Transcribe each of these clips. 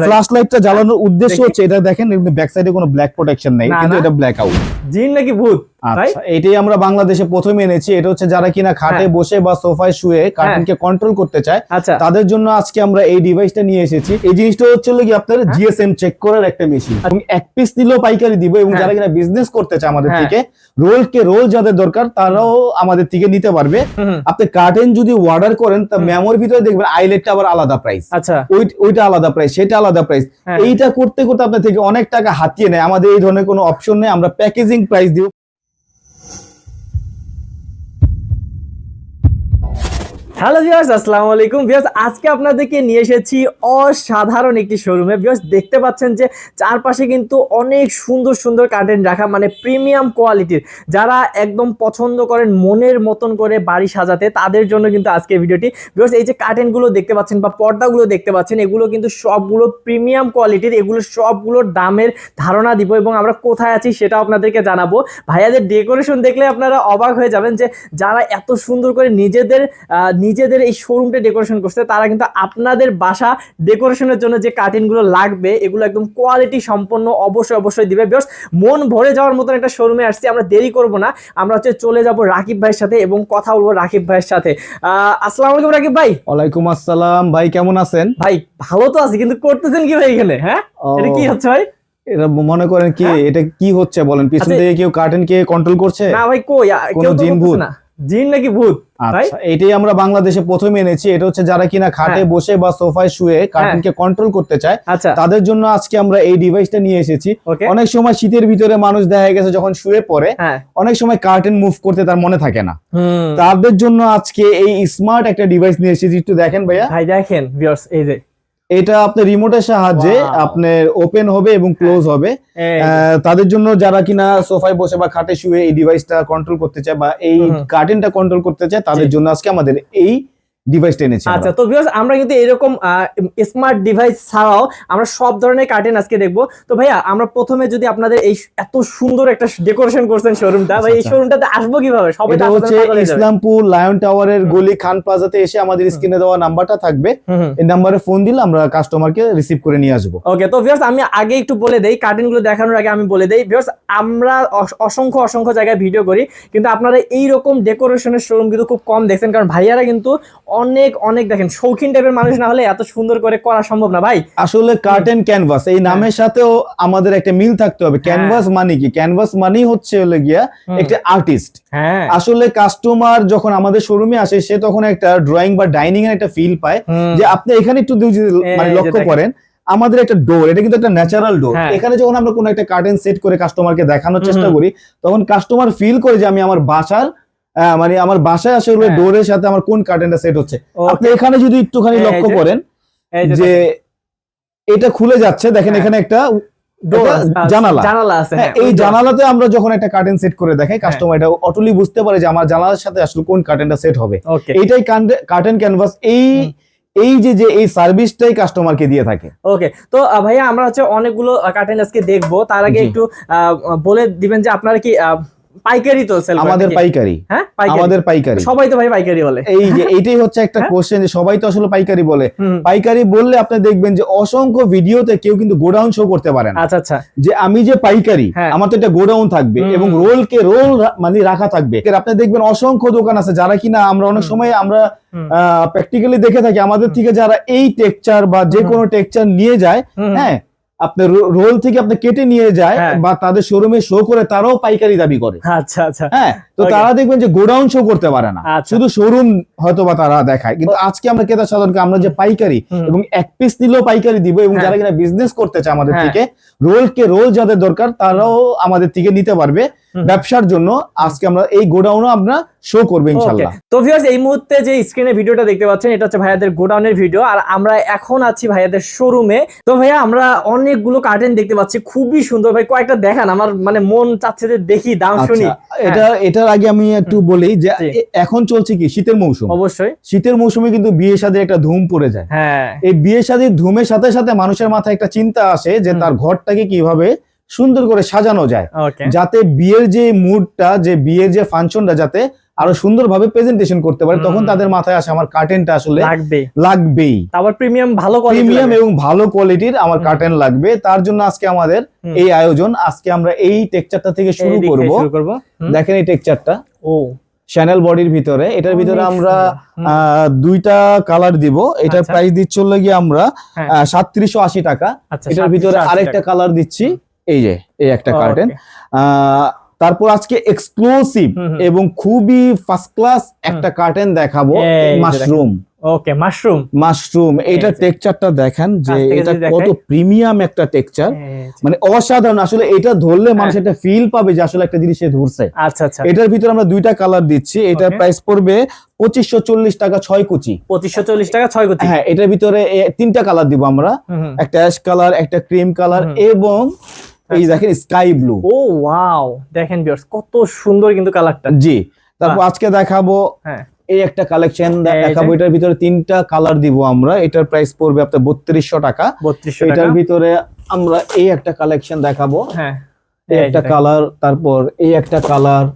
Flash লাইটটা জ্বালানোর উদ্দেশ্য হচ্ছে এটা দেখেন ব্যাক সাইডে কোনো ব্ল্যাক প্রোটেকশন নেই কিন্তু এটা ব্ল্যাক আউট জিন নাকি ভূত? আচ্ছা এটাই আমরা বাংলাদেশে প্রথমে এনেছি। এটা হচ্ছে যারা কিনা খাটে হ্যাঁ। বসে বা সোফায় শুয়ে কার্টুনকে কন্ট্রোল করতে চায় আচ্ছা। তাদের জন্য আজকে আমরা এই ডিভাইসটা নিয়ে এসেছি। এই জিনিসটা হচ্ছে কি আপনার হ্যাঁ। জিএসএম চেক করার একটা মেশিন এবং এক পিস নিলেও পাইকারি দিব এবং হ্যাঁ। যারা কিনা বিজনেস করতে চায় আমাদের হ্যাঁ। থেকে রোল কে রোল যাদের দরকার তারাও আমাদের থেকে নিতে পারবে। আপনি কার্টেন যদি অর্ডার করেন তা মেমোর ভিতরে দেখবেন আইলেটটা আবার আলাদা প্রাইস আচ্ছা। ওই ওইটা আলাদা প্রাইস সেটা আলাদা প্রাইস হ্যাঁ। এইটা করতে করতে আপনার থেকে অনেক টাকা হাতিয়ে নেয়। আমাদের এই ধরনের কোনো অপশন নেই। আমরা প্যাকেজিং প্রাইস দিব হ্যালো ভিউয়ার্স আসসালামু আলাইকুম। ভিউয়ার্স আজকে আপনাদেরকে নিয়ে এসেছি অসাধারণ একটি শোরুমে ভিউয়ার্স দেখতে পাচ্ছেন যে চারপাশে কিন্তু অনেক সুন্দর সুন্দর কার্টেন রাখা মানে প্রিমিয়াম কোয়ালিটির যারা একদম পছন্দ করেন, মনের মতন করে বাড়ি সাজাতে, তাদের জন্য কিন্তু আজকে ভিডিওটি ভিউয়ার্স এই যে কার্টেনগুলো দেখতে পাচ্ছেন বা পর্দাগুলো দেখতে পাচ্ছেন, এগুলো কিন্তু সবগুলো প্রিমিয়াম কোয়ালিটির এগুলো সবগুলোর দামের ধারণা দিব এবং আমরা কোথায় আছি সেটাও আপনাদেরকে জানাব। ভাইয়াদের ডেকোরেশন দেখলে আপনারা অবাক হয়ে যাবেন যে যারা এত সুন্দর করে নিজেদের নিজেদের এই শোরুমটা ডেকোরেশন করছে তারা কিন্তু আপনাদের বাসা ডেকোরেশনের জন্য যে কার্টেনগুলো লাগবে এগুলো একদম কোয়ালিটি সম্পন্ন অবশ্যই অবশ্যই দিবে। বেশ মন ভরে যাওয়ার মতন একটা শোরুমে আসছি আমরা দেরি করব না। আমরা হচ্ছে চলে যাব রাকিব ভাইয়ের সাথে এবং কথা বলব রাকিব ভাইয়ের সাথে। আহ, আসসালামু আলাইকুম রাকিব ভাই। ওয়ালাইকুম আসসালাম। ভাই কেমন আছেন? ভাই ভালো তো আছি কিন্তু করতেছেন কি ভাই এখানে হ্যাঁ? এটা কি হচ্ছে ভাই? এটা মনে করেন কি হ্যাঁ? এটা কি হচ্ছে বলেন? পিছন আচ্ছা, থেকে কেউ কার্টেন কে কন্ট্রোল করছে? না ভাই কই? কোনো কেউ তো জিন ভূত? না। জিন নাকি ভূত আচ্ছা এটাই আমরা বাংলাদেশে প্রথমে এনেছি। এটা হচ্ছে যারা কিনা খাটে হ্যাঁ। বসে বা সোফায় শুয়ে কার্টুনকে কন্ট্রোল করতে চায় আচ্ছা। তাদের জন্য আজকে আমরা এই ডিভাইসটা নিয়ে এসেছি। অনেক সময় শীতের ভিতরে মানুষ দেখা গেছে যখন শুয়ে পড়ে হ্যাঁ। অনেক সময় কার্টেন মুভ করতে তার মনে থাকে না। তাদের জন্য আজকে এই স্মার্ট একটা ডিভাইস নিয়ে এসেছি। একটু দেখেন ভাইয়া। ভাই দেখেন ভিউয়ার্স এই যে এটা আপনার রিমোটের সাহায্যে আপনার ওপেন হবে এবং ক্লোজ হবে। তাদের জন্য যারা কিনা সোফায় বসে বা খাটে শুয়ে এই ডিভাইসটা কন্ট্রোল করতে চায় বা এই। কার্টেনটা কন্ট্রোল করতে চায় তাদের জন্য আজকে আমাদের এই ডিভাইসটা এনেছি আচ্ছা তো ভিউয়ার্স আমরা কিন্তু এরকম স্মার্ট ডিভাইস ছাড়াও আমরা সব ধরনের কার্টেন আজকে দেখব। তো ভাইয়া আমরা প্রথমে যদি আপনাদের এই এত সুন্দর একটা ডেকোরেশন করছেন শোরুমটা ভাই এই আচ্ছা। শোরুমটাতে আসব কীভাবে? সবাই এটা হচ্ছে। ইসলামপুর লায়ন টাওয়ারের গলি খান প্লাজাতে এসে আমাদের স্ক্রিনে দেওয়া নাম্বারটা থাকবে। এই নাম্বারে ফোন দিলে আমরা কাস্টমারকে রিসিভ করে নিয়ে আসব। ওকে তো ভিউয়ার্স আমি আগে একটু বলে দেই কার্টেনগুলো দেখানোর আগে আমি বলে দেই। ভিউয়ার্স আমরা অসংখ্য অসংখ্য জায়গায় ভিডিও করি কিন্তু আপনারা এই রকম ডেকোরেশনের শোরুম কিন্তু খুব কম দেখছেন কারণ ভাইয়ারা কিন্তু অনেক অনেক দেখেন শৌখিন টাইপের মানুষ না হলে এত সুন্দর করে করা সম্ভব না। ভাই আসলে কার্টেন ক্যানভাস এই নামের সাথেও আমাদের একটা মিল থাকতে হবে। হ্যাঁ। ক্যানভাস মানে কি? ক্যানভাস মানেই হচ্ছে হলো গিয়া। একটা আর্টিস্ট হ্যাঁ। আসলে কাস্টমার যখন আমাদের শোরুমে আসে সে তখন একটা ড্রয়িং বা ডাইনিং এর একটা ফিল পায় যে আপনি এখানে একটু মানে লক্ষ্য করেন আমাদের একটা ডোর এটা কিন্তু একটা ন্যাচারাল ডোর হ্যাঁ। এখানে যখন আমরা কোনো একটা কার্টেন সেট করে কাস্টমারকে দেখানোর চেষ্টা করি তখন কাস্টমার ফিল করে যে আমি আমার বাসার আহ, মানে আমার বাসায় আসলে হ্যাঁ। ডোরের সাথে আমার কোন কার্টেনটা সেট হচ্ছে। আপনি এখানে যদি একটুখানি লক্ষ্য করেন যে এটা খুলে যাচ্ছে দেখেন হ্যাঁ। এখানে একটা জানালা। জানালা আছে হ্যাঁ, হ্যাঁ, এই জানালাতে আমরা যখন একটা কার্টেন সেট করে দেখাই কাস্টমার এটা অটলি বুঝতে পারে যে আমার জানালার সাথে আসলে কোন কার্টেনটা সেট হবে। এইটাই কার্টেন ক্যানভাস এই এই যে যে এই সার্ভিসটাই কাস্টমারকে দিয়ে থাকে। ওকে তো ভাইয়া আমরা হচ্ছে অনেকগুলো কার্টেন আজকে দেখব। তার আগে একটু বলে দিবেন যে আপনারা কি পাইকারি তো সেল আমাদের পাইকারি। হ্যাঁ আমাদের পাইকারি। সবাই তো ভাই পাইকারি বলে। এই যে এইটাই হচ্ছে একটা হ্যাঁ? কোশ্চেন যে সবাই তো আসলে পাইকারি বলে। পাইকারি বললে আপনি দেখবেন যে অসংখ্য ভিডিওতে কেউ কিন্তু গোডাউন শো করতে পারে না। আচ্ছা আচ্ছা। যে আমি যে পাইকারি হ্যাঁ। আমার তো একটা গোডাউন থাকবে এবং রোল কে রোল মানে রাখা থাকবে। এর আপনি দেখবেন অসংখ্য দোকান আছে যারা কিনা আমরা অনেক সময় আমরা। প্র্যাকটিক্যালি দেখে থাকি। আমাদের থেকে যারা এই টেক্সচার বা যে কোনো টেক্সচার নিয়ে যায় হ্যাঁ আপনার রোল থেকে আপনি কেটে নিয়ে যায় হ্যাঁ। বা তাদের শোরুমে শো করে তারাও পাইকারি দাবি করে আচ্ছা আচ্ছা হ্যাঁ তো তারা দেখবেন যে গোডাউন শো করতে পারে না আচ্ছা। শুধু শোরুম হয়তো বা তারা দেখায় কিন্তু আজকে আমরা ক্রেতা সাধারণকে আমরা যে পাইকারি এবং এক পিস নিলেও পাইকারি দিব এবং হ্যাঁ। যারা কিনা বিজনেস করতে চায় আমাদের হ্যাঁ। থেকে রোল কে রোল যাদের দরকার তারাও আমাদের থেকে নিতে পারবে। ব্যবসার জন্য আজকে আমরা এই গোডাউনও আমরা শো করব ইনশাল্লাহ। তো ভিউয়ার্স এই মুহূর্তে যে স্ক্রিনে ভিডিওটা দেখতে পাচ্ছেন এটা হচ্ছে ভাইয়াদের গোডাউনের ভিডিও আর আমরা এখন আছি ভাইয়াদের শোরুমে তো ভাইয়া আমরা অনেকগুলো কার্টেন দেখতে পাচ্ছি খুবই সুন্দর। ভাই কয়েকটা দেখান আমার মানে মন চাচ্ছে যে দেখি দাম শুনি। আচ্ছা এটা এটার আগে আমি একটু বলি যে এখন চলছে কি? শীতের মৌসুম। অবশ্যই। শীতের মৌসুমে কিন্তু বিয়ে শাদী একটা ধুম পড়ে যায়। হ্যাঁ। এই বিয়ে শাদীর ধুমের সাথে সাথে মানুষের মাথায় একটা চিন্তা আসে যে তার ঘরটাকে কীভাবে সুন্দর করে সাজানো যায়। যাতে বিয়ের যে মুডটা যে বিয়ের যে ফাংশনটা যাতে আরও সুন্দরভাবে প্রেজেন্টেশন করতে পারে তখন তাদের মাথায় আসে আমার কার্টেনটা আসলে লাগবেই। তারপর প্রিমিয়াম ভালো প্রিমিয়াম এবং ভালো কোয়ালিটির আমার কার্টেন লাগবে। তার জন্য আজকে আমাদের এই আয়োজন আজকে আমরা এই টেক্সচারটা থেকে শুরু করব। দেখেন এই টেক্সচারটা ও। চ্যানেল বডির ভিতরে। এটার ভিতরে আমরা দুইটা কালার দিব। এটার আচ্ছা। প্রাইস দিচ্ছে হলো গিয়ে আমরা হ্যাঁ। সাতত্রিশশো আশি টাকা। আচ্ছা এটার ভিতরে আরেকটা কালার দিচ্ছি। এই যে এই একটা কার্টেন তারপর আজকে এক্সক্লুসিভ। এবং খুবই ফার্স্ট ক্লাস একটা কার্টেন দেখাবো মাশরুম ওকে মাশরুম মাশরুম এটা টেক্সচারটা দেখেন যে এটা কত প্রিমিয়াম একটা টেক্সচার মানে অসাধারণ আসলে এটা ধরলে মানুষ হ্যাঁ। একটা ফিল পাবে যে আসলে একটা জিনিস ধরছে। আচ্ছা আচ্ছা। এটার ভিতরে আমরা দুইটা কালার দিচ্ছি। এটার প্রাইস পড়বে পঁচিশশো চল্লিশ টাকা ছয় কুচি। পঁচিশশো চল্লিশ টাকা ছয় কোটি হ্যাঁ এটার ভিতরে তিনটা কালার দিব আমরা। একটা অ্যাশ কালার একটা ক্রিম কালার এবং এই। দেখেন স্কাই ব্লু ও ওয়াও দেখেন ভিউয়ার্স কত সুন্দর কিন্তু কালারটা জি তারপর আজকে দেখাবো হ্যাঁ। এই একটা কালেকশন দেখাবো এটার ভিতরে তিনটা কালার দিব আমরা। এটার প্রাইস পড়বে আপনার বত্রিশশো টাকা। বত্রিশশো এটার ভিতরে আমরা এই একটা কালেকশন দেখাবো। হ্যাঁ। এই একটা কালার তারপর এই একটা কালার.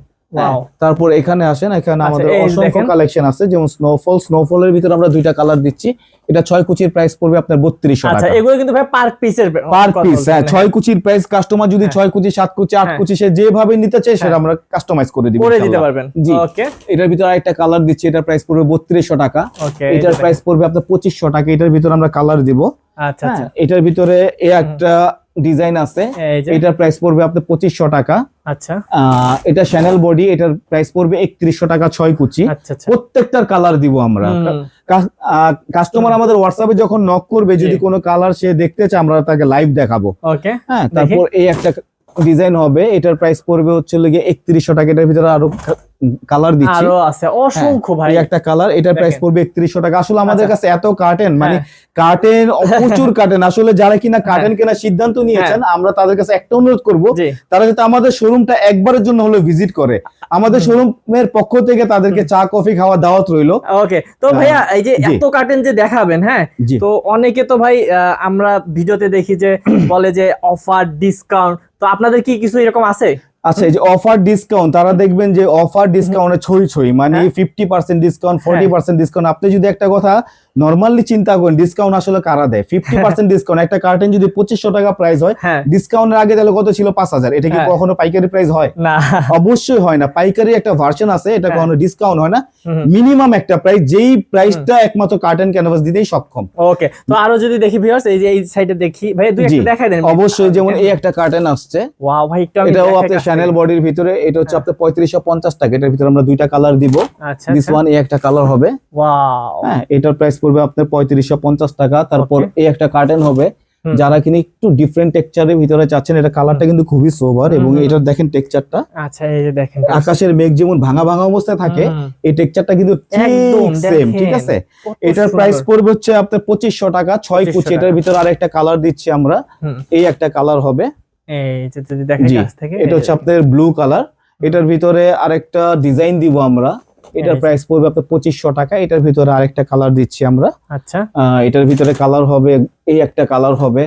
তারপর এখানে আসেন এখানে আচ্ছা, আমাদের অসংখ্য কালেকশন আছে যেমন স্নোফল স্নোফলের ভিতরে আমরা দুইটা কালার দিচ্ছি। এটা ছয় কুচির প্রাইস পড়বে আপনার বত্রিশশো আচ্ছা টাকা। এগুলো কিন্তু ভাই পার পিসের পার পিস হ্যাঁ ছয় কুচির প্রাইস কাস্টমার যদি হ্যাঁ। ছয় কুচি সাত কুচি আট হ্যাঁ। কুচি সে যেভাবে নিতে চায় সেটা হ্যাঁ। আমরা কাস্টমাইজ করে দিব করে দিতে পারবেন। জি। ওকে এটার ভিতরে আরেকটা কালার দিচ্ছি এটার প্রাইস পড়বে বত্রিশশো টাকা। ওকে এটার প্রাইস পড়বে আপনার পঁচিশশো টাকা। এটার ভিতরে আমরা কালার দিব। আচ্ছা হ্যাঁ, আচ্ছা। এটার ভিতরে এ একটা ডিজাইন আছে। এটার প্রাইস পড়বে আপনার পঁচিশশো টাকা। আচ্ছা। এটা শ্যানেল বডি এটার প্রাইস পড়বে একত্রিশশো টাকা ছয় কুচি। আচ্ছা আচ্ছা। প্রত্যেকটার কালার দিব আমরা। কাস্টমার আমাদের হোয়াটসঅ্যাপে যখন নক করবে যদি কোনো কালার সে দেখতে চায় আমরা তাকে লাইভ দেখাবো। ওকে হ্যাঁ তারপর এই একটা ডিজাইন হবে। এটার প্রাইস পড়বে হচ্ছে লেগে একত্রিশশো টাকা। এটার ভিতরে আরও কালার দিচ্ছি। আরও আছে। অসংখ্য ভাই। একটা কালার এটার প্রাইস। পড়বে একত্রিশশো টাকা। আসলে আমাদের আচ্ছা। কাছে এত কার্টেন মানে হ্যাঁ। কার্টেন প্রচুর কার্টেন আসলে যারা কিনা কার্টেন কেনার সিদ্ধান্ত নিয়েছেন আমরা তাদের কাছে একটা অনুরোধ করব তারা যাতে আমাদের শোরুমটা একবারের জন্য হলো ভিজিট করে। আমাদের শোরুমের পক্ষ থেকে তাদেরকে চা কফি খাওয়া দাওয়াত রইল। ওকে তো হ্যাঁ। ভাইয়া এই যে এত কার্টেন যে দেখাবেন হ্যাঁ? তো অনেকে তো ভাই আমরা ভিডিওতে দেখি যে বলে যে অফার ডিসকাউন্ট তো আপনাদের কি কিছু এরকম আছে? আচ্ছা এই যে অফার ডিসকাউন্ট তারা দেখবেন যে অফার ডিসকাউন্টে ছই ছই মানে হ্যাঁ। Fifty percent discount forty percent discount আপনি যদি একটা কথা নর্মালি চিন্তা করেন ডিসকাউন্ট আসলে কারা দেয়? ফিফটি পার্সেন্ট ডিসকাউন্ট একটা কার্টেন যদি পঁচিশশো টাকা প্রাইস হয় হ্যাঁ। ডিসকাউন্টের আগে তাহলে কত ছিল? পাঁচ হাজার। এটা কি হ্যাঁ। কখনো পাইকারি প্রাইস হয়? না। অবশ্যই হয় না। পাইকারি একটা ভার্সন আছে এটা হ্যাঁ। কখনো ডিসকাউন্ট হয় না। মিনিমাম একটা প্রাইস যেই প্রাইসটা একমাত্র কার্টেন ক্যানভাস দিতেই সক্ষম। ওকে তো আরও যদি দেখি ভিউয়ার্স এই যে এই সাইডে দেখি ভাই দুই একটা দেখাই দেন। অবশ্যই যেমন এই একটা কার্টেন আসছে। ওয়াও ভাই একটু এটাও দেখাই থেকে। বডির ভিতরে এটা হচ্ছে হ্যাঁ। আপনার পঁয়ত্রিশশো পঞ্চাশ টাকা এটার ভিতরে আমরা দুইটা কালার দিব। আচ্ছা দিস ওয়ান এই একটা কালার হবে। হ্যাঁ এটার প্রাইস পড়বে আপনার পঁয়ত্রিশশো পঞ্চাশ টাকা তারপর এই একটা কার্টেন হবে। যারা কিনা একটু ডিফারেন্ট টেক্সচারের ভিতরে চাচ্ছেন এটা কালারটা কিন্তু খুবই সোভার এবং। এটার দেখেন টেক্সচারটা আচ্ছা এই যে দেখেন আকাশের মেঘ যেমন ভাঙা ভাঙা অবস্থায় থাকে এই টেক্সচারটা কিন্তু একদম সেম ঠিক আছে? এটার প্রাইস পড়বে হচ্ছে আপনার পঁচিশশো টাকা। ছয় 2500 কুচি এটার। ভিতরে আরেকটা কালার দিচ্ছি আমরা। এই একটা কালার হবে। এই যদি দেখাই কাছ থেকে এটা হচ্ছে আপনাদের ব্লু কালার এটার ভিতরে আরেকটা ডিজাইন দিব আমরা। এটার প্রাইস পড়বে আপনার পঁচিশশো টাকা। এটার ভিতরে আরেকটা কালার দিচ্ছি আমরা। আচ্ছা। আহ, এটার ভিতরে কালার হবে এই একটা কালার হবে।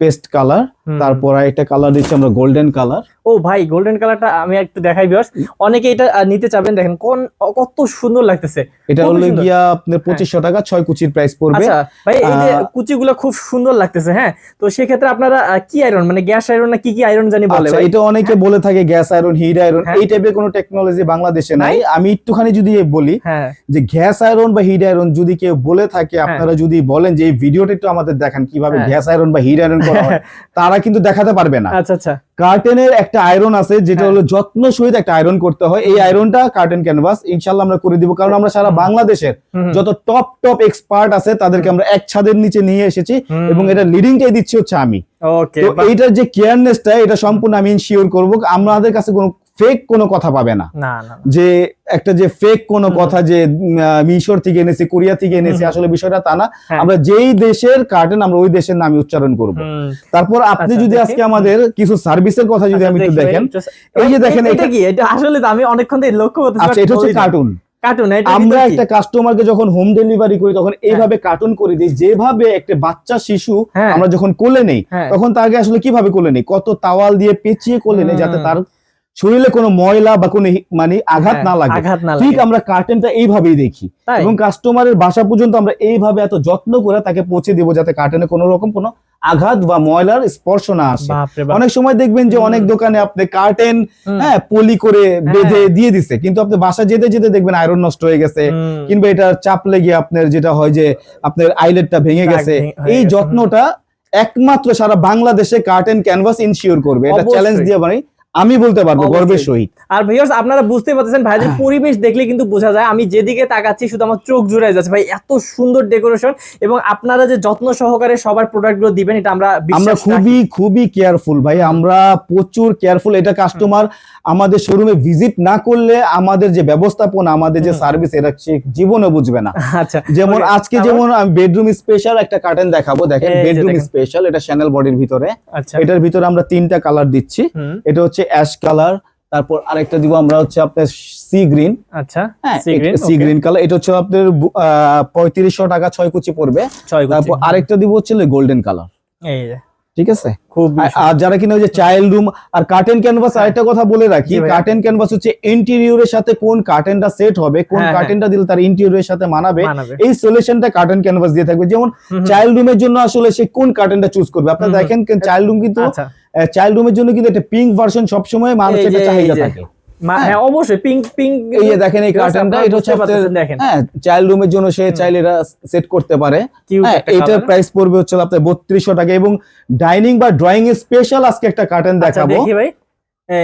পেস্ট কালার তারপর আরেকটা কালার দিচ্ছি আমরা গোল্ডেন কালার ও ভাই গোল্ডেন কালারটা আমি একটু দেখাই ভিউয়ার্স অনেকে এটা নিতে চাবেন দেখেন কোন কত সুন্দর লাগতেছে। এটা হলো গিয়া আপনার পঁচিশশো টাকা ছয় কুচির প্রাইস পড়বে। আচ্ছা ভাই এই যে কুচিগুলো খুব সুন্দর লাগতেছে হ্যাঁ? তো সেক্ষেত্রে আপনারা কি আয়রন মানে গ্যাস আয়রন না কি কি আয়রন জানি বলে আচ্ছা ভাই? এটা অনেকে বলে থাকে গ্যাস আয়রন হিট আয়রন হ্যাঁ। এই টাইপের কোনো টেকনোলজি বাংলাদেশে নাই। আমি একটুখানি যদি বলি হ্যাঁ। যে গ্যাস আয়রন বা হিট আয়রন যদি কেউ বলে থাকে আপনারা যদি বলেন যে এই ভিডিওটা একটু আমাদের দেখান কীভাবে হ্যাঁ। গ্যাস আয়রন বা হিট আয়রন করা হয় তারা কিন্তু দেখাতে পারবে না। আচ্ছা আচ্ছা। কার্টেনের একটা আয়রন আছে যেটা হ্যাঁ। হলো যত্ন সহিত একটা আয়রন করতে হয়। এই আয়রনটা কার্টেন ক্যানভাস ইনশাল্লাহ আমরা করে দিব। কারণ আমরা সারা বাংলাদেশের যত টপ টপ এক্সপার্ট আছে তাদেরকে আমরা এক ছাদের নিচে নিয়ে এসেছি এবং এটা লিডিংটাই দিচ্ছি হচ্ছে আমি। ওকে তো এইটার যে কেয়ারনেসটা এটা সম্পূর্ণ আমি ইনশিওর করব। আমাদের কাছে কোনো ফেক কোনো কথা পাবে না। যে একটা যে ফেক কোনো কথা যে মিশর থেকে এনেছি কোরিয়া থেকে এনেছি আসলে বিষয়টা তা না। হ্যাঁ। আমরা যেই দেশের কার্টেন আমরা ওই দেশের নামে উচ্চারণ করব। তারপর আপনি আচ্ছা, যদি আজকে আমাদের কিছু সার্ভিসের কথা যদি আচ্ছা, আমি একটু দেখেন এই যে দেখেন এটা কি? এটা আসলে তো আমি অনেকক্ষণ থেকে লক্ষ্য করতেছি আচ্ছা এটা হচ্ছে কার্টুন আমরা একটা কাস্টমারকে যখন হোম ডেলিভারি করি তখন এইভাবে কার্টুন করে দিই যেভাবে একটা বাচ্চা শিশু হ্যাঁ। আমরা যখন কোলে নেই হ্যাঁ। তখন তাকে আসলে কীভাবে কোলে নেই? কত তাওয়াল দিয়ে পেঁচিয়ে কোলে নেই যাতে তার শরীরে কোনো ময়লা বা কোনো মানে আঘাত হ্যাঁ, না লাগে। ঠিক আমরা কার্টেনটা এইভাবেই দেখি। এবং কাস্টমারের বাসা পর্যন্ত আমরা এইভাবে এত যত্ন করে তাকে পৌঁছে দিব যাতে কার্টেনে কোনো রকম কোনো আঘাত বা ময়লার স্পর্শ না আসে। অনেক সময় দেখবেন যে অনেক দোকানে আপনি কার্টেন হ্যাঁ পলি করে বেঁধে দিয়ে দিছে। কিন্তু আপনি বাসা যেতে যেতে দেখবেন আয়রন নষ্ট হয়ে গেছে। কিংবা এটা চাপ লেগে আপনার যেটা হয় যে আপনার আইলেটটা ভেঙে গেছে। এই যত্নটা একমাত্র সারা বাংলাদেশে কার্টেন ক্যানভাস ইনশিওর করবে। এটা চ্যালেঞ্জ দিয়ে মানে আমি বলতে পারব। গর্বের সহিত। আর ভিউয়ার্স আপনারা বুঝতে পারতেছেন ভাইদের পরিবেশ দেখলে কিন্তু বোঝা যায় আমি যেদিকে তাকাচ্ছি শুধু আমার চোখ জুড়ে যাচ্ছে। ভাই এত সুন্দর ডেকোরেশন এবং আপনারা যে যত্ন সহকারে সবার প্রোডাক্টগুলো দিবেন এটা আমরা আমরা। খুবই খুবই কেয়ারফুল ভাই। আমরা প্রচুর কেয়ারফুল এটা কাস্টমার আমাদের শোরুমে ভিজিট না করলে আমাদের যে ব্যবস্থাপনা আমাদের যে সার্ভিস এটা সে জীবনে বুঝবে না। আচ্ছা যেমন আজকে যেমন আমি বেডরুম স্পেশাল একটা কার্টেন দেখাবো দেখেন বেডরুম স্পেশাল এটা শ্যানেল বডির ভিতরে। আচ্ছা। এটার ভিতরে আমরা তিনটা কালার দিচ্ছি। এটা হচ্ছে অ্যাশ কালার তারপর আরেকটা দিব আমরা হচ্ছে আপনার সি গ্রিন আচ্ছা হ্যাঁ সি গ্রিন কালার এটা হচ্ছে আপনার পঁয়ত্রিশশো টাকা ছয় কুচি পড়বে। তারপর আরেকটা দিব হচ্ছে গোল্ডেন কালার এই যে। ঠিক আছে? খুব আর- যারা কিনা ওই যে চাইল্ড রুম আর কার্টেন ক্যানভাস আরেকটা কথা বলে রাখি কার্টেন ক্যানভাস হচ্ছে ইন্টেরিয়রের সাথে কোন কার্টেনটা সেট হবে কোন হ্যাঁ, হ্যাঁ। কার্টেনটা দিলে তার ইন্টেরিয়রের সাথে মানাবে এই সলিউশনটা কার্টেন ক্যানভাস দিয়ে থাকবে। যেমন চাইল্ড রুমের জন্য আসলে সে কোন কার্টেনটা চুজ করবে? আপনারা। দেখেন চাইল্ড রুম কিন্তু আচ্ছা। চাইল্ড রুমের জন্য কিন্তু একটা পিঙ্ক ভার্সন সবসময় মানুষের যে, একটা চাহিদা থাকে। মা- হ্যাঁ। হ্যাঁ অবশ্যই পিঙ্ক পিঙ্ক এই যে দেখেন এই কার্টেনটা এটা হচ্ছে দেখেন। হ্যাঁ চাইল্ড রুমের জন্য সে চাইলে এটা সেট করতে পারে। কিউট হ্যাঁ একটা এটার প্রাইস পড়বে হচ্ছে আপনার বত্রিশশো টাকা এবং ডাইনিং বা ড্রয়িং স্পেশাল আজকে একটা কার্টেন আচ্ছা, দেখাবো। ভাই।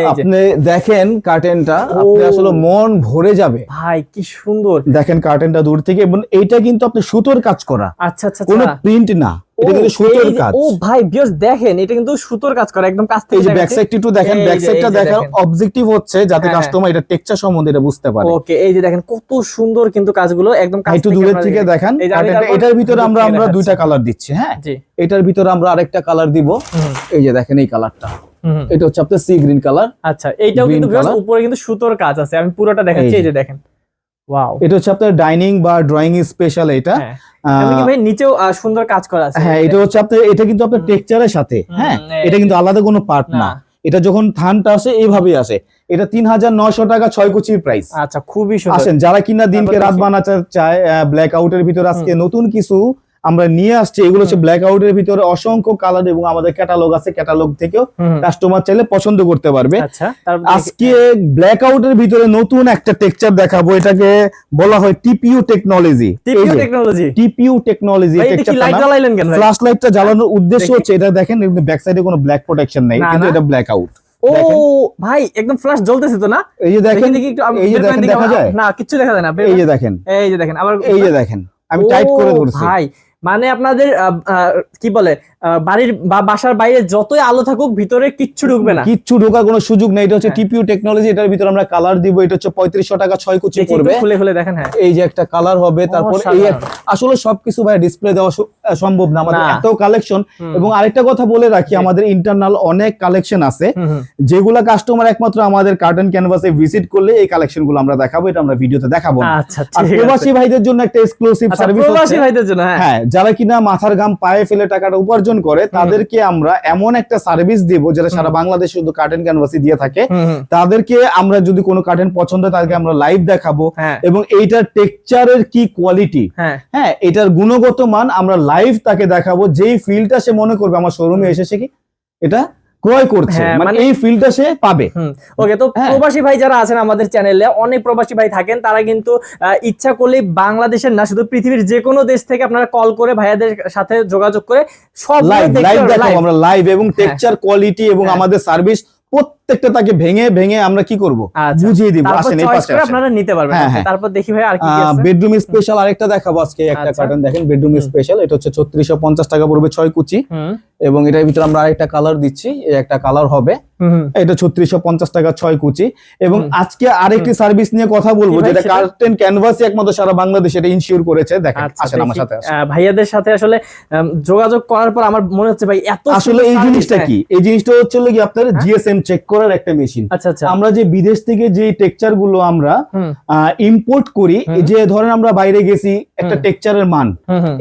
আপনি দেখেন কার্টেনটা আপনি আসলে মন ভরে যাবে। ভাই কি সুন্দর। দেখেন কার্টেনটা দূর থেকে এবং এইটা কিন্তু আপনি সুতোর কাজ করা। আচ্ছা আচ্ছা কোনো আচ্ছা। প্রিন্ট না। এটা ও, কিন্তু সুতোর কাজ। ও ভাই বিয়স দেখেন এটা কিন্তু সুতোর কাজ করে একদম কাছ থেকে ব্যাক সাইডটা একটু দেখেন ব্যাক সাইডটা দেখার অবজেক্টিভ হচ্ছে যাতে হ্যাঁ, কাস্টমার এটা টেক্সচার সম্বন্ধে এটা বুঝতে পারে। ওকে এই যে দেখেন কত সুন্দর কিন্তু কাজগুলো একদম কাছ একটু দূরের থেকে। দেখান। এটার ভিতরে আমরা আমরা দুইটা কালার দিচ্ছি হ্যাঁ? এটার ভিতরে আমরা আরেকটা কালার দিব। এই যে দেখেন এই কালারটা। এটা হচ্ছে আপনার সি গ্রিন কালার আচ্ছা এইটাও কিন্তু উপরে কিন্তু সুতোর কাজ আছে আমি পুরোটা দেখাচ্ছি এই। যে দেখেন। ওয়াও এটা হচ্ছে আপনার ডাইনিং বা ড্রয়িং স্পেশাল এটা। হ্যাঁ। ভাই নিচেও সুন্দর কাজ করা আছে। হ্যাঁ এটা হচ্ছে আপনার এটা কিন্তু আপনার। টেক্সচারের সাথে হ্যাঁ? এটা কিন্তু আলাদা কোনো পার্ট না। এটা যখন থানটা আসে এইভাবেই আসে। এটা তিন হাজার নয়শো টাকা ছয় কুচির প্রাইস আচ্ছা খুবই সুন্দর। আসেন যারা কিনা দিনকে রাত। বানাতে চায় ব্ল্যাক আউটের ভিতরে আজকে নতুন কিছু আমরা নিয়ে আসছি এগুলো হচ্ছে ব্ল্যাক আউটের ভিতরে অসংখ্য কালার এবং আমাদের ক্যাটালগ আছে ক্যাটালগ থেকেও। কাস্টমার চাইলে পছন্দ করতে পারবে। আচ্ছা তারপর দেখি- আজকে ব্ল্যাক আউটের ভিতরে নতুন একটা টেক্সচার দেখাবো এটাকে বলা হয় TPU technology TPU technology TPU technology flash লাইটটা জ্বালানোর উদ্দেশ্য হচ্ছে এটা দেখেন ব্যাক সাইডে কোনো ব্ল্যাক প্রোটেকশন নেই কিন্তু। এটা ব্ল্যাক আউট ও ভাই একদম ফ্ল্যাশ জ্বলতেছে তো না? এই যে দেখেন এই যে দেখেন দেখা যায়? না কিচ্ছু দেখা যায় না এই যে দেখেন। এই যে দেখেন আবার এই যে দেখেন আমি টাইট করে ধরছি। ভাই মানে আপনাদের কি বলে বাড়ির বা বাসার বাইরে যতই আলো থাকুক ভিতরে কিচ্ছু ঢুকবে না। কিচ্ছু ঢোকার কোনো সুযোগ নেই। এটা হচ্ছে হ্যাঁ। টিপিইউ টেকনোলজি এটার ভিতরে আমরা কালার দিব। এটা হচ্ছে পঁয়ত্রিশশো টাকা ছয় কুচি পড়বে। খুলে খুলে দেখেন হ্যাঁ। এই যে একটা কালার হবে তারপর এই আসলে সবকিছু ভাই ডিসপ্লে দেওয়া সম্ভব না। আমাদের এত কালেকশন এবং আরেকটা কথা বলে রাখি আমাদের ইন্টারনাল অনেক কালেকশন আছে। যেগুলা কাস্টমার একমাত্র আমাদের কার্টন ক্যানভাসে ভিজিট করলে এই কালেকশনগুলো আমরা দেখাবো। এটা আমরা ভিডিওতে দেখাবো। আচ্ছা আর প্রবাসী ভাইদের জন্য একটা এক্সক্লুসিভ আচ্ছা সার্ভিস প্রবাসী ভাইদের জন্য হ্যাঁ। হ্যাঁ যারা কিনা মাথার ঘাম পায়ে ফেলে টাকাটা উপার্জন করে তাদেরকে আমরা এমন একটা সার্ভিস দিব যারা সারা বাংলাদেশে শুধু কার্টেন ক্যানভাসি দিয়ে থাকে। তাদেরকে আমরা যদি কোনো কার্টেন পছন্দ হয় তাদেরকে আমরা লাইভ দেখাবো। হ্যাঁ। এবং এইটার টেক্সচারের কি কোয়ালিটি হ্যাঁ। হ্যাঁ এটার গুণগত মান আমরা লাইভ তাকে দেখাবো। যেই ফিলটা সে মনে করবে আমার শোরুমে এসেছে কি? এটা ক্রয় করছে হ্যাঁ, মানে মানে- এই ফিলটা সে পাবে ওকে তো হ্যাঁ। প্রবাসী ভাই যারা আছেন আমাদের চ্যানেলে অনেক প্রবাসী ভাই থাকেন তারা কিন্তু ইচ্ছা করলে বাংলাদেশের না শুধু পৃথিবীর যে কোনো দেশ থেকে আপনারা কল করে ভাইয়াদের সাথে যোগাযোগ করে সব লাইভ লাইভ দেখো আমরা লাইভ এবং টেকচার কোয়ালিটি এবং হ্যাঁ। আমাদের সার্ভিস প্রত্যেকটা তাকে ভেঙে ভেঙে আমরা কি করব? আচ্ছা। বুঝিয়ে দিব আসেন এই পাশে আপনারা নিতে পারবেন। হ্যাঁ, আচ্ছা, হ্যাঁ। তারপর দেখি ভাই আর কি আছে। বেডরুম স্পেশাল আরেকটা দেখাবো আজকে একটা আচ্ছা। কার্টন দেখেন বেডরুম স্পেশাল এটা হচ্ছে ছত্রিশশো পঞ্চাশ টাকা পড়বে ছয় কুচি। এবং এটার ভিতরে আমরা আরেকটা কালার দিচ্ছি এই একটা কালার হবে। এটা ছত্রিশশো পঞ্চাশ টাকা ছয় কুচি। এবং আজকে আরেকটি সার্ভিস নিয়ে কথা বলব যেটা? কার্টেন ক্যানভাসই একমাত্র সারা বাংলাদেশ এটা ইনশিওর করেছে। দেখেন আচ্ছা আসেন আমার সাথে আসেন। ভাইয়াদের সাথে আসলে যোগাযোগ করার পর আমার মনে হচ্ছে ভাই এত আসলে এই জিনিসটা হ্যাঁ। কি? এই জিনিসটা হচ্ছে কি আপনার জিএসএম চেক করার একটা মেশিন। আচ্ছা আচ্ছা। আমরা যে বিদেশ থেকে যে টেক্সচারগুলো আমরা ইম্পোর্ট করি যে ধরেন আমরা বাইরে গেছি একটা হুম। টেক্সচারের মান।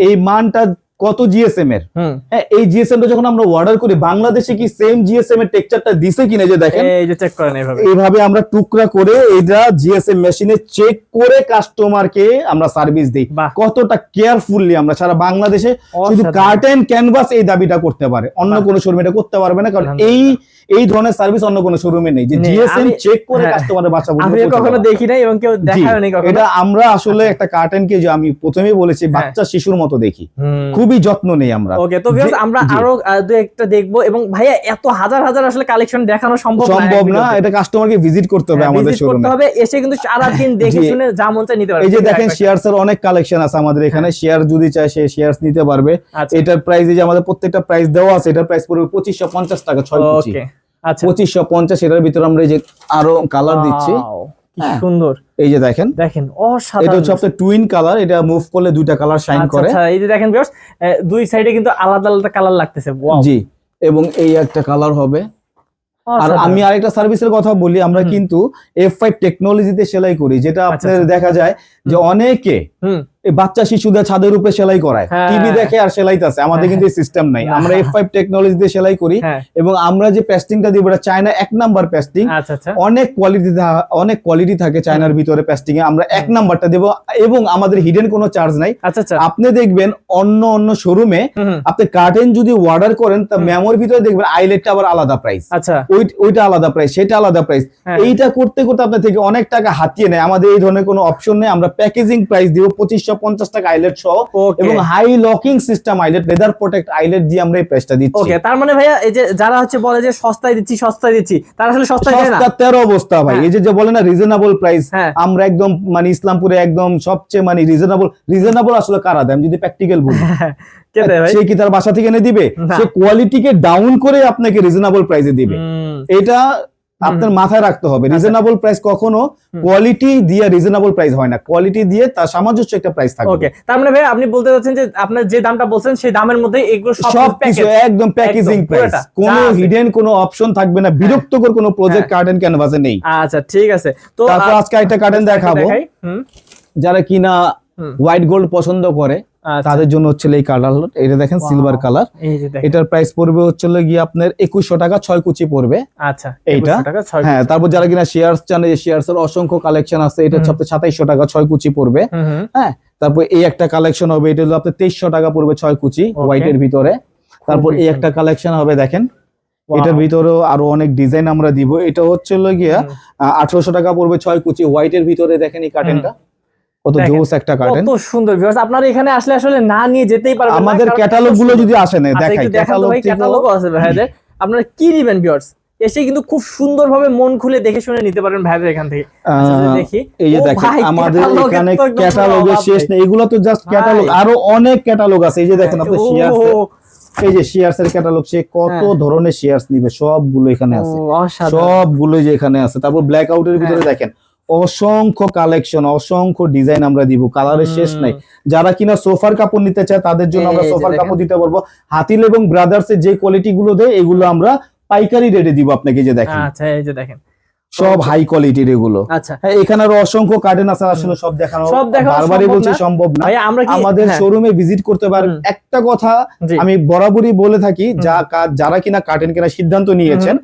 এই মানটা কত জিএসএম এর? হ্যাঁ এই জিএসএম টা যখন আমরা অর্ডার করি বাংলাদেশে কি সেম জিএসএম এর টেক্সচারটা দিছে কিনা যে দেখেন? এই যে চেক করেন এইভাবে। এইভাবে আমরা টুকরা করে এটা জিএসএম মেশিনে চেক করে কাস্টমারকে আমরা সার্ভিস দিই। কতটা কেয়ারফুললি আমরা সারা বাংলাদেশে শুধু। কার্টেন ক্যানভাস এই দাবিটা করতে পারে। অন্য। কোনো শোরুমে এটা করতে পারবে না কারণ এই। এই ধরনের সার্ভিস অন্য কোনো শোরুমে নেই। যে। জিএসএম চেক করে হ্যাঁ। কাস্টমারের বাচ্চা আমি কখনো দেখি নাই এবং কেউ দেখায় নাই কখনো। এটা আমরা আসলে একটা কার্টেনকে যে আমি প্রথমেই বলেছি হ্যাঁ। বাচ্চা শিশুর মতো দেখি। খুবই যত্ন নেই আমরা। ওকে তো জি- আমরা আরও আহ, দু একটা দেখব এবং ভাইয়া এত হাজার হাজার আসলে কালেকশন দেখানো সম্ভব না সম্ভব না এটা কাস্টমারকে ভিজিট করতে হবে আমাদের ভিজিট করতে হবে এসে কিন্তু সারাদিন দেখে শুনে যা মন চায় নিতে পারবে। এই যে দেখেন? শেয়ারস এর অনেক কালেকশন আছে আমাদের এখানে। শেয়ার যদি চায় সে শেয়ারস নিতে পারবে। আচ্ছা। এটার প্রাইস যে আমাদের প্রত্যেকটা প্রাইস দেওয়া আছে এটার প্রাইস পড়বে পঁচিশশো পঞ্চাশ টাকা ছয় কুচি। ওকে পঁচিশশো পঞ্চাশ এটার ভিতরে আমরা এই যে আরও কালার দিচ্ছি। হ্যাঁ। সুন্দর। এই যে দেখেন। দেখেন এটা হচ্ছে আপনার টুইন কালার এটা মুভ করলে দুইটা কালার শাইন আচ্ছা, করে। আচ্ছা, এই যে দেখেন ভিউয়ার্স দুই সাইডে কিন্তু আলাদা আলাদা কালার লাগতেছে। জি এবং এই একটা কালার হবে। আর আমি আরেকটা সার্ভিসের কথা বলি আমরা কিন্তু এফ ফাইভ টেকনোলজিতে সেলাই করি যেটা আচ্ছা, আপনার আচ্ছা। দেখা যায় যে অনেকে বাচ্চা শিশুদের ছাদের উপরে সেলাই করায়। হ্যাঁ। টিভি দেখে আর সেলাইতেছে আমাদের কিন্তু সিস্টেম নাই। আমরা এফ ফাইভ টেকনোলজিতে সেলাই করি হ্যাঁ। এবং আমরা যে পেস্টিংটা দিব এটা চায়না এক নাম্বার আচ্ছা আচ্ছা। অনেক কোয়ালিটি অনেক কোয়ালিটি থাকে চায়নার ভিতরে পেস্টিং এ আমরা এক নাম্বারটা দেব এবং আমাদের হিডেন কোনো চার্জ নাই। আচ্ছা আপনি দেখবেন অন্য অন্য শোরুমে আপনি কার্টেন যদি অর্ডার করেন তা মেমোর ভিতরে দেখবেন আইলেটটা আবার আলাদা প্রাইস আচ্ছা। ওই ওইটা আলাদা প্রাইস সেটা আলাদা প্রাইস হ্যাঁ। এইটা করতে করতে আপনার থেকে অনেক টাকা হাতিয়ে নেয়। আমাদের এই ধরনের কোনো অপশন নেই। আমরা প্যাকেজিং প্রাইস দিব পঁচিশশো পঞ্চাশ টাকা আইলেট সহ এবং high locking system eyelet leather protect eyelet দিয়ে আমরা এই প্রাইসটা দিচ্ছি। ওকে তার মানে ভাইয়া এই যে যারা হচ্ছে বলে যে সস্তায় দিচ্ছি সস্তায় দিচ্ছি তারা আসলে সস্তায় দেয় না? সস্তা তেরো অবস্থা ভাই। হ্যাঁ। এই যে যে বলে না রিজনেবল প্রাইস হ্যাঁ। আমরা একদম মানে ইসলামপুরে একদম সবচেয়ে মানে রিজনেবল রিজনেবল আসলে কারা দেয়? যদি প্র্যাকটিক্যাল বলি। ভাই? সে কি তার বাসা থেকে এনে দিবে। সে কোয়ালিটিকে ডাউন করে আপনাকে রিজনেবল প্রাইসে দিবে। এটা আপনার মাথায় রাখতে হবে। রিজনেবল প্রাইস কখনো কোয়ালিটি দিয়ে রিজনেবল প্রাইস হয় না। কোয়ালিটি দিয়ে তার সামঞ্জস্য একটা প্রাইস থাকবে। ওকে তার মানে ভাই আপনি বলতে চাচ্ছেন যে আপনার যে দামটা বলছেন সেই দামের মধ্যে এগুলো সব কিছু একদম প্যাকেজিং প্রাইস কোনো হিডেন কোনো অপশন থাকবে না। বিরক্তকর কোনো প্রজেক্ট কার্ডেন ক্যানভাসে নেই। আচ্ছা ঠিক আছে। তো তারপর আজকে একটা কার্টেন দেখাবো। যারা কিনা হোয়াইট গোল্ড পছন্দ করে তাদের জন্য হচ্ছে এই কালার এটা দেখেন সিলভার কালার এটার প্রাইস পড়বে হচ্ছে গিয়ে আপনার একুশশো টাকা ছয় কুচি পড়বে। আচ্ছা এইটা? 2100 টাকা ছয় হ্যাঁ তারপর যারা কিনা শেয়ারস চান এই শেয়ারস এর অসংখ্য কালেকশন আছে। এটা হচ্ছে। সাতাইশশো টাকা ছয় কুচি পড়বে। হ্যাঁ তারপর এই একটা কালেকশন হবে এটা হলো আপনার তেইশশো টাকা পড়বে ছয় কুচি. হোয়াইট এর ভিতরে। তারপর এই একটা কালেকশন হবে দেখেন। এটার ভিতরেও আরও অনেক ডিজাইন আমরা দিব। এটা হচ্ছে গিয়া আঠারোশো টাকা পড়বে ছয় কুচি হোয়াইট এর ভিতরে দেখেন এই কার্টেনটা কত জোস একটা কার্টেন কত সুন্দর ভিউয়ার্স আপনারা এখানে আসলে আসলে না নিয়ে যেতেই পারবেন আমাদের ক্যাটালগগুলো যদি আসে না আচ্ছা, দেখাই তো ক্যাটালগ আছে ভাইদের। আপনারা কি নিবেন ভিউয়ার্স এসে কিন্তু খুব সুন্দরভাবে মন খুলে দেখে শুনে নিতে পারবেন ভাইদের এখান থেকে। আচ্ছা, দেখি এই যে দেখেন আমাদের এখানে ক্যাটালগের শেষ নেই। এগুলো তো জাস্ট ক্যাটালগ আরও অনেক ক্যাটালগ আছে। এই যে দেখেন আপনার ও, শেয়ারস এই যে শেয়ারস এর ক্যাটালগ সে কত হ্যাঁ। ধরনের শেয়ারস নিবে সবগুলো এখানে আছে। সবগুলো যে এখানে আছে। তারপর ব্ল্যাক আউটের ভিতরে। দেখেন অসংখ্য কালেকশন অসংখ্য ডিজাইন আমরা দিব কালারের শেষ নাই। যারা কিনা সোফার কাপড় নিতে চায় তাদের জন্য আমরা সোফার কাপড় দিতে পারব। হাতিল এবং ব্রাদার্স এর যে কোয়ালিটি গুলো দেয় এগুলো আমরা পাইকারি রেটে দিব আপনাকে যে দেখেন। আচ্ছা এই যে দেখেন। সব হাই কোয়ালিটির এগুলো। আচ্ছা। হ্যাঁ এখানে আরও অসংখ্য কার্টেন আছে আসলে সব দেখানো বারবারই বলছি সম্ভব না। ভাই আমরা কি আমাদের হ্যাঁ, শোরুমে ভিজিট করতে পারেন। একটা কথা আমি বরাবরই বলে থাকি যা যারা কিনা কার্টেন কেনার সিদ্ধান্ত নিয়েছেন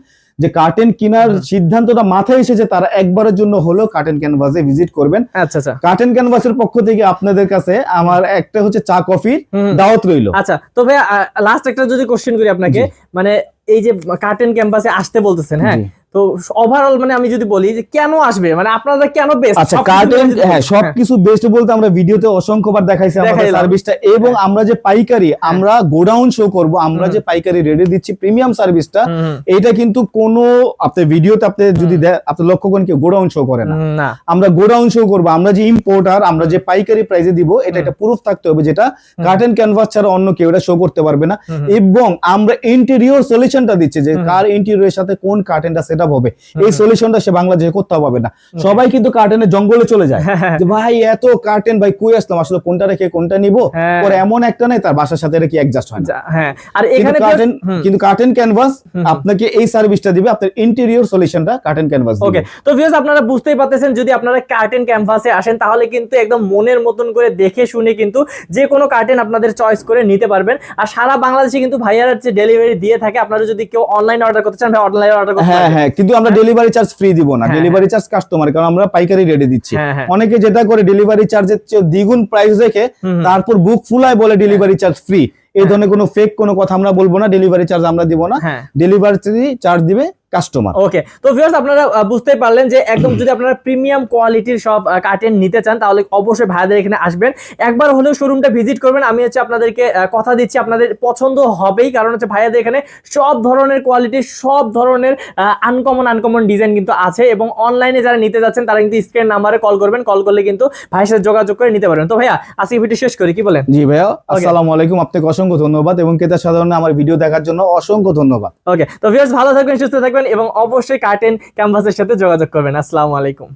যে কার্টেন কেনার সিদ্ধান্তটা মাথায় এসেছে তারা একবারের জন্য হলেও কার্টেন ক্যানভাসে ভিজিট করবেন। আচ্ছা আচ্ছা। কার্টেন ক্যানভাসের পক্ষ থেকে আপনাদের কাছে আমার একটা হচ্ছে চা কফির দাওয়াত রইল। আচ্ছা তবে লাস্ট একটা যদি কোশ্চেন করি আপনাকে। মানে এই যে কার্টেন ক্যাম্পাসে আসতে বলতেছেন হ্যাঁ। তো ওভারঅল মানে আমি যদি বলি যে কেন আসবে? মানে আপনারা কেন বেস্ট আচ্ছা কার্টেন হ্যাঁ সবকিছু বেস্ট বলতে আমরা ভিডিওতে অসংখ্যবার দেখাইছি আমাদের সার্ভিসটা এবং আমরা যে পাইকারি আমরা গোডাউন শো করব আমরা যে পাইকারি রেটে দিচ্ছি প্রিমিয়াম সার্ভিসটা এটা কিন্তু কোনো আপনি ভিডিওতে আপনি যদি আপনি লক্ষ্য করেন কেউ গোডাউন শো করে না। না। আমরা গোডাউন শো করব আমরা যে ইম্পোর্টার আমরা যে পাইকারি প্রাইসে দিব এটা একটা প্রুফ থাকতে হবে যেটা কার্টেন ক্যানভাস ছাড়া অন্য কেউ এটা শো করতে পারবে না। এবং আমরা ইন্টেরিয়র সলিউশনটা দিচ্ছি যে কার ইন্টেরিয়রের সাথে কোন কার্টেনটা সেট সেট হবে এই সলিউশনটা সে বাংলাদেশে কোথাও পাবে না। সবাই কিন্তু কার্টেনের জঙ্গলে চলে যায়। হ্যাঁ, যে ভাই এত কার্টেন ভাই কই আসলাম? আসলে কোনটা রেখে কোনটা নিব? হ্যাঁ। পরে এমন একটা নাই তার বাসার সাথে কি অ্যাডজাস্ট হয় না। হ্যাঁ। আর এখানে কার্টেন কিন্তু কার্টেন ক্যানভাস আপনাকে এই সার্ভিসটা দিবে আপনার ইন্টেরিয়র সলিউশনটা কার্টেন ক্যানভাস ওকে তো ভিউয়ার্স আপনারা বুঝতেই পারতেছেন যদি আপনারা কার্টেন ক্যানভাসে আসেন তাহলে কিন্তু একদম মনের মতন করে দেখে শুনে কিন্তু যে কোনো কার্টেন আপনাদের চয়েস করে নিতে পারবেন। আর সারা বাংলাদেশে কিন্তু ভাইয়ারা হচ্ছে ডেলিভারি দিয়ে থাকে আপনারা যদি কেউ অনলাইন অর্ডার করতে চান ভাই অনলাইন অর্ডার করতে হ্যাঁ হ্যাঁ কিন্তু আমরা ডেলিভারি চার্জ ফ্রি দিব না। হ্যাঁ, ডেলিভারি চার্জ কাস্টমার কারণ আমরা পাইকারি রেডি দিচ্ছি। হ্যাঁ হ্যাঁ। অনেকে যেটা করে ডেলিভারি চার্জের চেয়ে দ্বিগুণ প্রাইস রেখে। তারপর বুক ফুলায় বলে ডেলিভারি চার্জ ফ্রি এই ধরনের কোনো ফেক কোনো কথা আমরা বলব না ডেলিভারি চার্জ আমরা দিব না। হ্যাঁ। ডেলিভারি চার্জ দিবে কাস্টমার ওকে তো ভিউয়ার্স আপনারা আহ, বুঝতেই পারলেন যে একদম যদি আপনারা প্রিমিয়াম কোয়ালিটির সব কার্টেন নিতে চান তাহলে অবশ্যই ভাইয়াদের এখানে আসবেন। একবার হলেও শোরুমটা ভিজিট করবেন। আমি হচ্ছে আপনাদেরকে কথা দিচ্ছি আপনাদের পছন্দ হবেই। কারণ হচ্ছে ভাইয়াদের এখানে সব ধরনের কোয়ালিটির সব ধরনের আনকমন আনকমন ডিজাইন কিন্তু আছে এবং অনলাইনে যারা নিতে যাচ্ছেন তারা কিন্তু স্ক্রিন নাম্বারে কল করবেন। কল করলে কিন্তু ভাইয়ের সাথে যোগাযোগ করে নিতে পারবেন। তো ভাইয়া আজকে ভিডিও শেষ করি কি বলেন? জি ভাইয়া আসসালামু আলাইকুম। আপনাকে অসংখ্য ধন্যবাদ এবং ক্রেতা সাধারণ আমার ভিডিও দেখার জন্য অসংখ্য ধন্যবাদ। ওকে তো ভিউয়ার্স ভালো থাকবেন, সুস্থ থাকবেন এবং অবশ্যই কার্টেন ক্যাম্পাসের সাথে যোগাযোগ করবেন। আসসালামু আলাইকুম।